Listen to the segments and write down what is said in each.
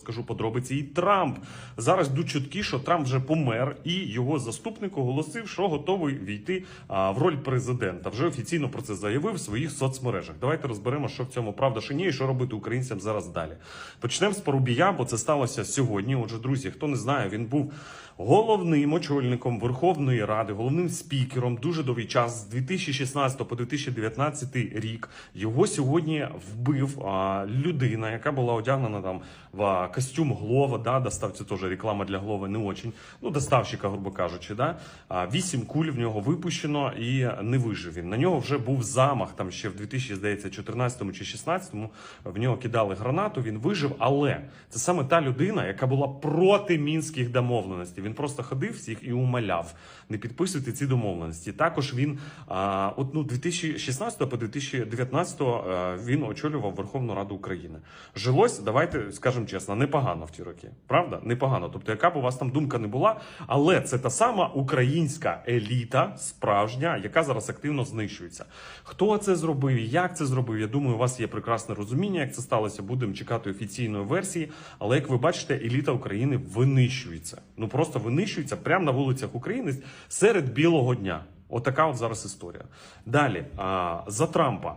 Скажу подробиці. І Трамп зараз йдуть чутки, що Трамп вже помер, і його заступник оголосив, що готовий війти в роль президента. Вже офіційно про це заявив в своїх соцмережах. Давайте розберемо, що в цьому правда, що ні, і що робити українцям зараз далі. Почнемо з Порубія, бо це сталося сьогодні. Отже, друзі, хто не знає, він був головним очільником Верховної Ради, головним спікером дуже довгий час з 2016 по 2019 рік. Його сьогодні вбив людина, яка була одягнена там в костюм Глова. Да, достав це теж реклама для Глови не очень. Ну, доставщика, грубо кажучи, да. Вісім куль в нього випущено і не вижив він. На нього вже був замах там ще в 2014 чи 16 в нього кидали гранату. Він вижив, але це саме та людина, яка була проти мінських домовленостей. Він просто ходив всіх і умоляв не підписуйте ці домовленості. Також він от ну 2016 по 2019 а, він очолював Верховну Раду України. Жилось, давайте скажемо чесно, непогано в ті роки. Правда? Непогано. Тобто, яка б у вас там думка не була, але це та сама українська еліта, справжня, яка зараз активно знищується. Хто це зробив і як це зробив? Я думаю, у вас є прекрасне розуміння, як це сталося. Будемо чекати офіційної версії. Але як ви бачите, еліта України винищується. Ну просто винищується прямо на вулицях України серед білого дня. Отака от зараз історія. Далі за Трампа.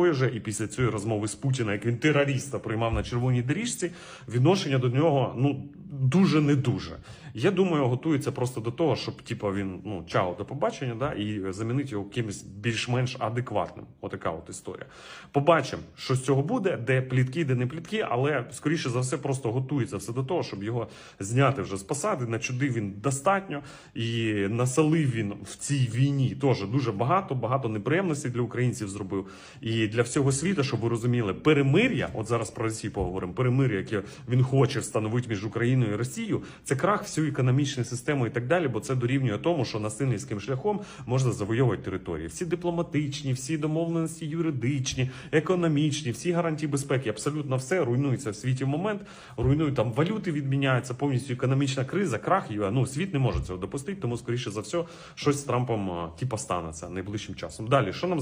же. І після цієї розмови з Путіна, як він терориста приймав на червоній доріжці, відношення до нього ну дуже не дуже. Я думаю, готується просто до того, щоб типу, він ну чао до побачення, да, і замінити його кимось більш-менш адекватним. Отака от історія. Побачимо, що з цього буде, де плітки, де не плітки, але скоріше за все просто готується все до того, щоб його зняти вже з посади. Начудив він достатньо і насалив він в цій війні теж дуже багато, багато неприємностей для українців зробив. І для всього світу, щоб ви розуміли, перемир'я, от зараз про Росію поговоримо, перемир'я, яке він хоче встановити між Україною і Росією, це крах всю економічну систему і так далі, бо це дорівнює тому, що насильницьким шляхом можна завойовувати території. Всі дипломатичні, всі домовленості юридичні, економічні, всі гарантії безпеки, абсолютно все руйнується в світі в момент. Руйнують там валюти, відміняються повністю економічна криза, крах. І, Ну світ не може цього допустити, тому скоріше за все щось з Трампом типа станеться найближчим часом. Далі що нам заявляє?